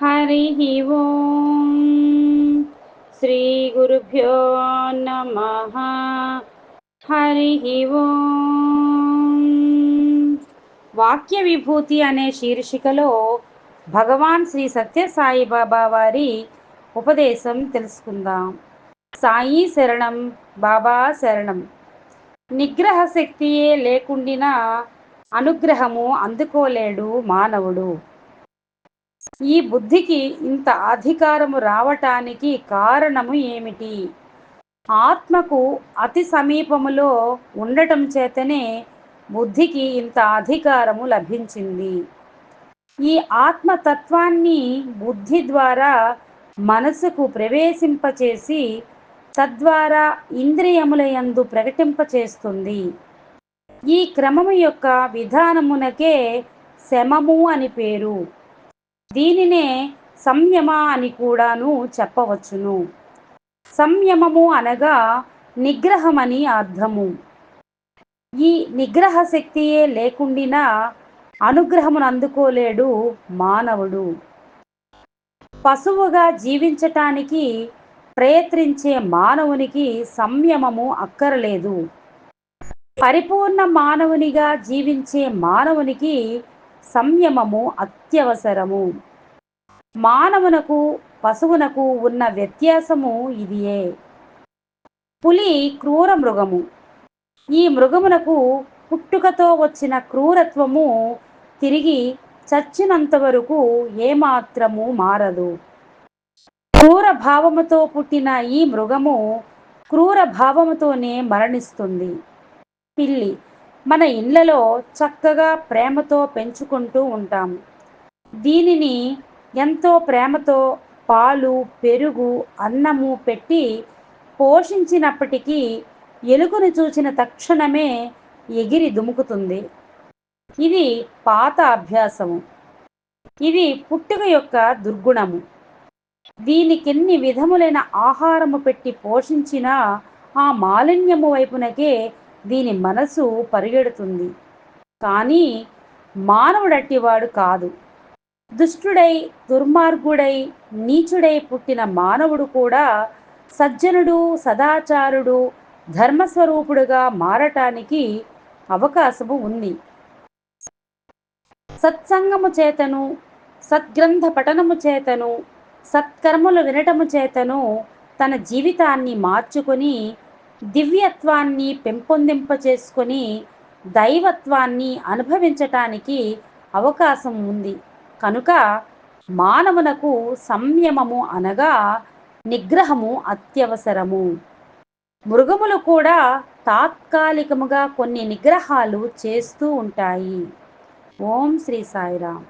హరి ఓం శ్రీ గురుభ్యో నమ హరి ఓం వాక్య విభూతి అనే శీర్షికలో భగవాన్ శ్రీ సత్యసాయి బాబా వారి ఉపదేశం తెలుసుకుందాం. సాయి శరణం బాబా శరణం. నిగ్రహ శక్తియే లేకుండినా అనుగ్రహము అందుకోలేడు మానవుడు. ఈ బుద్ధికి ఇంత అధికారము రావటానికి కారణము ఏమిటి? ఆత్మకు అతి సమీపములో ఉండటం చేతనే బుద్ధికి ఇంత అధికారము లభించింది. ఈ ఆత్మతత్వాన్ని బుద్ధి ద్వారా మనసుకు ప్రవేశింపచేసి తద్వారా ఇంద్రియములయందు ప్రకటింపచేస్తుంది. ఈ క్రమము యొక్క విధానమునకే శమము అని పేరు. దీనినే సంయమ అని కూడాను చెప్పవచ్చును. సంయమము అనగా నిగ్రహమని అర్థము. ఈ నిగ్రహ శక్తియే లేకుండినా అనుగ్రహమును అందుకోలేడు మానవుడు. పశువుగా జీవించటానికి ప్రయత్నించే మానవునికి సంయమము అక్కరలేదు. పరిపూర్ణ మానవునిగా జీవించే మానవునికి సంయమము అత్యవసరము. మానవునకు పశువునకు ఉన్న వ్యత్యాసము ఇదియే. పులి క్రూర మృగము. ఈ మృగమునకు పుట్టుకతో వచ్చిన క్రూరత్వము తిరిగి చచ్చినంత వరకు ఏమాత్రము మారదు. క్రూర భావముతో పుట్టిన ఈ మృగము క్రూర భావముతోనే మరణిస్తుంది. పిల్లి మన ఇళ్ళలో చక్కగా ప్రేమతో పెంచుకుంటూ ఉంటాము. దీనిని ఎంతో ప్రేమతో పాలు పెరుగు అన్నము పెట్టి పోషించినప్పటికీ ఎలుకను చూసిన తక్షణమే ఎగిరి దుముకుతుంది. ఇది పాత అభ్యాసము. ఇది పుట్టుక యొక్క దుర్గుణము. దీనికెన్ని విధములైన ఆహారము పెట్టి పోషించినా ఆ మాలిన్యము వైపునకే దీని మనసు పరిగెడుతుంది. కానీ మానవుడట్టివాడు కాదు. దుష్టుడై దుర్మార్గుడై నీచుడై పుట్టిన మానవుడు కూడా సజ్జనుడు సదాచారుడు ధర్మస్వరూపుడుగా మారటానికి అవకాశము ఉంది. సత్సంగము చేతను సద్గ్రంథ పఠనము చేతను సత్కర్మలు వినటము చేతను తన జీవితాన్ని మార్చుకొని దివ్యత్వాన్ని పెంపొందింపచేసుకొని దైవత్వాన్ని అనుభవించటానికి అవకాశం ఉంది. కనుక మానవునకు సంయమము అనగా నిగ్రహము అత్యవసరము. మృగములు కూడా తాత్కాలికముగా కొన్ని నిగ్రహాలు చేస్తూ ఉంటాయి. ఓం శ్రీ సాయిరామ్.